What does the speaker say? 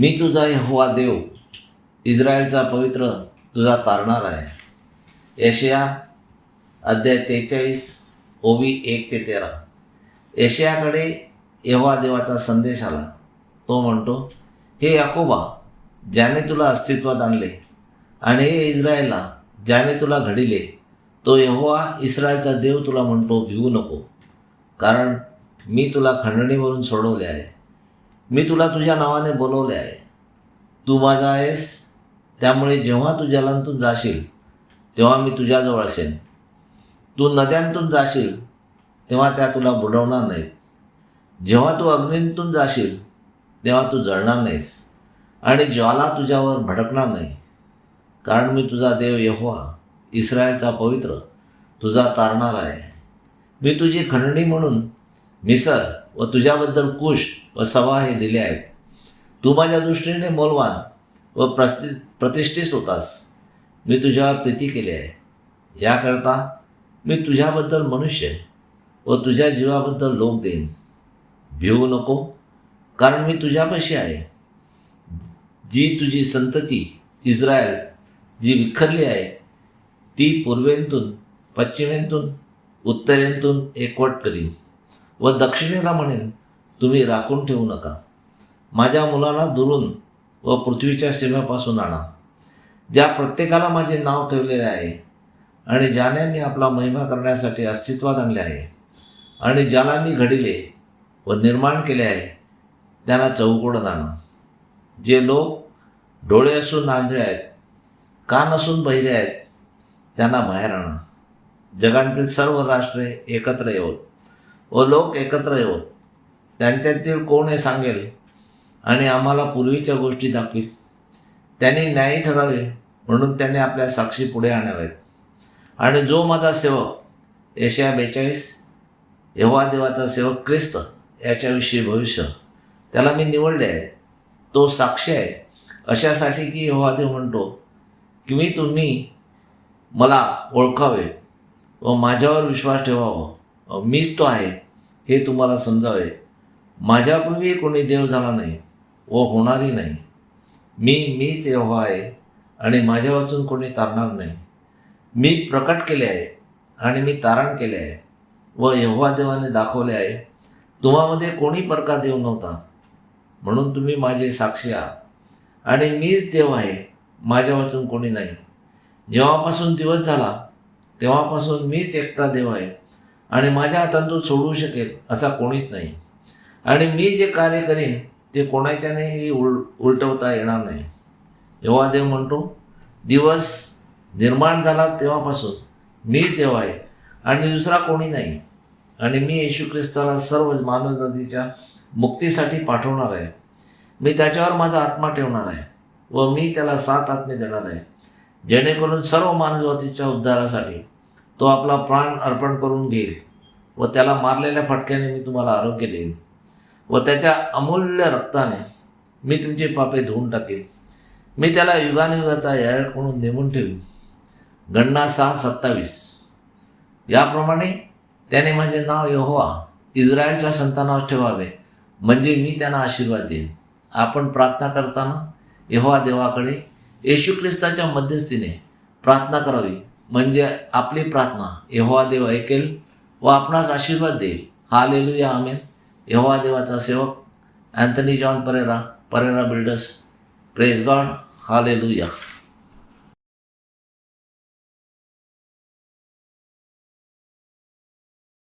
मी तुझा यहोवा देव इस्रायलचा पवित्र तुझा तारणार आहे. यशया अध्याय तेचाळीस ओवी एक ते तेरा. यशयाकडे यहोवा देवाचा संदेश आला. तो म्हणतो हे याकोबा ज्याने तुला अस्तित्वात आणले आणि हे इस्रायलला ज्याने तुला घडिले तो यहोवा इस्रायलचा देव तुला म्हणतो भिवू नको. कारण मी तुला खंडणीवरून सोडवले आहे. मी तुला तुझ्या नावाने बोलवले आहे. तू माझा आहेस. त्यामुळे जेव्हा तू जलांतून जाशील तेव्हा मी तुझ्याजवळ असेन. तू नद्यांतून जाशील तेव्हा त्या तुला बुडवणार नाहीत. जेव्हा तू अग्नींतून जाशील तेव्हा तू जळणार नाहीस आणि ज्वाला तुझ्यावर भडकणार नाही. कारण मी तुझा देव यहोवा इस्रायलचा पवित्र तुझा तारणार आहे. मी तुझी खंडणी म्हणून मिसर व तुझ्याबद्दल कुश व सभा हे दिले आहेत. तू माझ्या दृष्टीने मोलवान व प्रति प्रतिष्ठित होतास. मी तुझ्यावर प्रीती केली आहे. याकरता मी तुझ्याबद्दल मनुष्य व तुझ्या जीवाबद्दल लोक देईन. भिवू नको कारण मी तुझ्यापाशी आहे. जी तुझी संतती इस्रायल जी विखरली आहे ती पूर्वेंतून पश्चिमेतून उत्तरेतून एकवट करीन. व दक्षिणेला म्हणेन तुम्ही राखून ठेवू नका. माझ्या मुलाला दुरून व पृथ्वीच्या सीमेपासून आणा. ज्या प्रत्येकाला माझे नाव ठेवलेले आहे आणि ज्याने मी आपला महिमा करण्यासाठी अस्तित्वात आणले आहे आणि ज्याला मी घडिले व निर्माण केले आहे त्यांना चौकोडत आणा जे लोक डोळे असून आंधळे आहेत कान असून बहिरे आहेत त्यांना बाहेर आणा. जगातील सर्व राष्ट्रे एकत्र येवत. व लोक एकत्र येवत त्यांच्यातील कोण हे सांगेल आणि आम्हाला पूर्वीच्या गोष्टी दाखवीत त्यांनी न्यायी ठरावे म्हणून त्यांनी आपल्या साक्षी पुढे आणाव्यात आणि जो माझा सेवक यशया बेचाळीस यहोवा देवाचा सेवक ख्रिस्त याच्याविषयी भविष्य त्याला मी निवडले आहे. तो साक्षी आहे. अशासाठी की यहोवा देव म्हणतो की मी तुम्ही मला ओळखावे व माझ्यावर विश्वास ठेवावा. मीच तो आहे. हे तुम्हाला समजावे. माझ्यापूर्वी कोणी देव झाला नाही व होणारही नाही. मी मीच एव्हा आहे आणि माझ्या वाचून कोणी तारणार नाही. मी प्रकट केले आहे आणि मी तारण केले आहे व यहोवा देवाने दाखवले आहे. तुम्हामध्ये कोणी परका देव नव्हता. म्हणून तुम्ही माझे साक्षी आहात. आणि मीच देव आहे माझ्या वाचून कोणी नाही. जेव्हापासून दिवस झाला तेव्हापासून मीच एकटा देव आहे. आणि माझ्या हातातून सोडवू शकेल असा कोणीच नाही. आणि मी जे कार्य करीन ते कोणाच्यानेही उल उलटवता येणार नाही. यहोवा देव म्हणतो दिवस निर्माण झाला तेव्हापासून मीच तेव्हा आहे आणि दुसरा कोणी नाही. आणि मी येशू ख्रिस्ताला सर्व मानव नदीच्या मुक्तीसाठी पाठवणार आहे. मी त्याच्यावर माझा आत्मा ठेवणार आहे व मी त्याला सात आत्मे देणार आहे. जेणेकरून सर्व मानवजातीच्या उद्धारासाठी तो आपला प्राण अर्पण करून घेईल व त्याला मारलेल्या फटक्याने मी तुम्हाला आरोग्य देईन व त्याच्या अमूल्य रक्ताने मी तुमचे पापे धुवून टाकेन. मी त्याला युगानुयुगाचा यायक म्हणून नेमून ठेवीन. गणना सहा सत्तावीस. याप्रमाणे त्याने माझे नाव यहोवा इस्रायलच्या संतानावर ठेवावे म्हणजे मी त्यांना आशीर्वाद देईन. आपण प्रार्थना करताना यहोवा देवाकडे येशू ख्रिस्ताच्या मध्यस्थीने प्रार्थना करावी. म्हणजे आपली प्रार्थना यहोवा देव ऐकेल व आपणास आशीर्वाद देईल. हा लेलुया आमेन. यहोवा देवाचा सेवक Anthony John Pereira Pereira builders praise God. हा लेलूया